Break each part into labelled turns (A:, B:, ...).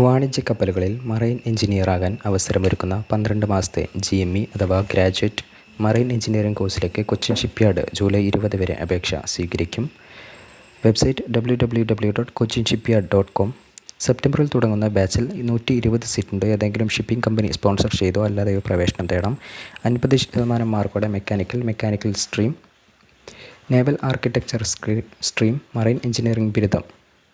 A: വാണിജ്യ കപ്പലുകളിൽ മറൈൻ എഞ്ചിനീയറാകാൻ അവസരമൊരുക്കുന്ന പന്ത്രണ്ട് മാസത്തെ ജി എം ഇ അഥവാ ഗ്രാജുവേറ്റ് മറൈൻ എഞ്ചിനീയറിംഗ് കോഴ്സിലേക്ക് കൊച്ചിൻ ഷിപ്പ്യാർഡ് ജൂലൈ ഇരുപത് വരെ അപേക്ഷ സ്വീകരിക്കും. Website W W W dot Cochin shipyard dot com സെപ്റ്റംബറിൽ തുടങ്ങുന്ന ബാച്ചിൽ നൂറ്റി ഇരുപത് സീറ്റുണ്ട്. ഏതെങ്കിലും ഷിപ്പിംഗ് കമ്പനി സ്പോൺസർ ചെയ്തോ അല്ലാതെ പ്രവേശനം തേടാം അൻപത് ശതമാനം മാർക്കോടെ mechanical mechanical stream naval architecture stream marine engineering ബിരുദം.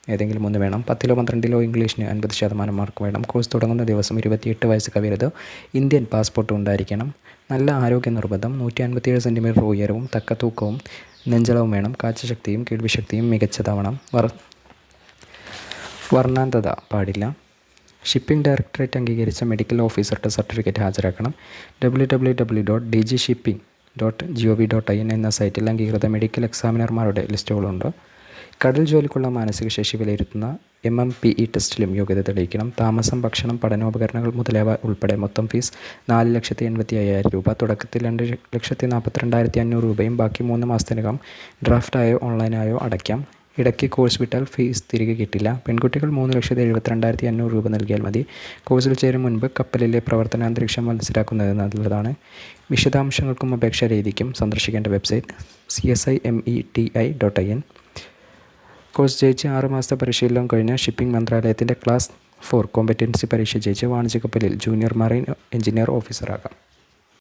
A: ഏതെങ്കിലും ഒന്ന് വേണം. പത്തിലോ പന്ത്രണ്ടിലോ ഇംഗ്ലീഷിന് അൻപത് ശതമാനം മാർക്ക് വേണം. കോഴ്സ് തുടങ്ങുന്ന ദിവസം ഇരുപത്തിയെട്ട് വയസ്സ് കവിയരുത്. ഇന്ത്യൻ പാസ്പോർട്ട് ഉണ്ടായിരിക്കണം. നല്ല ആരോഗ്യ നിർബന്ധം. നൂറ്റി അൻപത്തിയേഴ് സെന്റിമീറ്റർ ഉയരവും തക്ക തൂക്കവും നെഞ്ചളവും വേണം. കാഴ്ചശക്തിയും കേൾവിശക്തിയും മികച്ചതാവണം. വർ വർണാന്തത പാടില്ല. ഷിപ്പിംഗ് ഡയറക്ടറേറ്റ് അംഗീകരിച്ച മെഡിക്കൽ ഓഫീസറുടെ certificate ഹാജരാക്കണം. W W W dot D G shipping dot G O V dot I N എന്ന സൈറ്റിൽ അംഗീകൃത മെഡിക്കൽ എക്സാമിനർമാരുടെ ലിസ്റ്റുകളുണ്ട്. കടൽ ജോലിക്കുള്ള മാനസിക ശേഷി വിലയിരുത്തുന്ന എം എം പി ഇ ടെസ്റ്റിലും യോഗ്യത തെളിയിക്കണം. താമസം ഭക്ഷണം പഠനോപകരണങ്ങൾ മുതലായവ ഉൾപ്പെടെ മൊത്തം ഫീസ് നാല് ലക്ഷത്തി എൺപത്തി അയ്യായിരം രൂപ. തുടക്കത്തിൽ രണ്ട് ലക്ഷത്തി നാൽപ്പത്തിരണ്ടായിരത്തി അഞ്ഞൂറ് രൂപയും ബാക്കി മൂന്ന് മാസത്തിനകം ഡ്രാഫ്റ്റായോ ഓൺലൈനായോ അടയ്ക്കാം. ഇടയ്ക്ക് കോഴ്സ് വിട്ടാൽ ഫീസ് തിരികെ കിട്ടില്ല. പെൺകുട്ടികൾ മൂന്ന് ലക്ഷത്തി എഴുപത്തിരണ്ടായിരത്തി അഞ്ഞൂറ് രൂപ നൽകിയാൽ മതി. കോഴ്സിൽ ചേരും മുൻപ് കപ്പലിലെ പ്രവർത്തനാന്തരീക്ഷം മനസ്സിലാക്കുന്നത് നല്ലതാണ്. വിശദാംശങ്ങൾക്കും അപേക്ഷാ രീതിക്കും സന്ദർശിക്കേണ്ട website C S I M E T I dot I N course ജയിച്ച് ആറുമാസത്തെ പരിശീലനം കഴിഞ്ഞ് ഷിപ്പിംഗ് മന്ത്രാലയത്തിന്റെ ക്ലാസ് ഫോർ കോമ്പറ്റൻസി പരീക്ഷ ജയിച്ച് വാണിജ്യ കപ്പലിൽ ജൂനിയർ മറൈൻ എഞ്ചിനീയർ ഓഫീസറാകാം.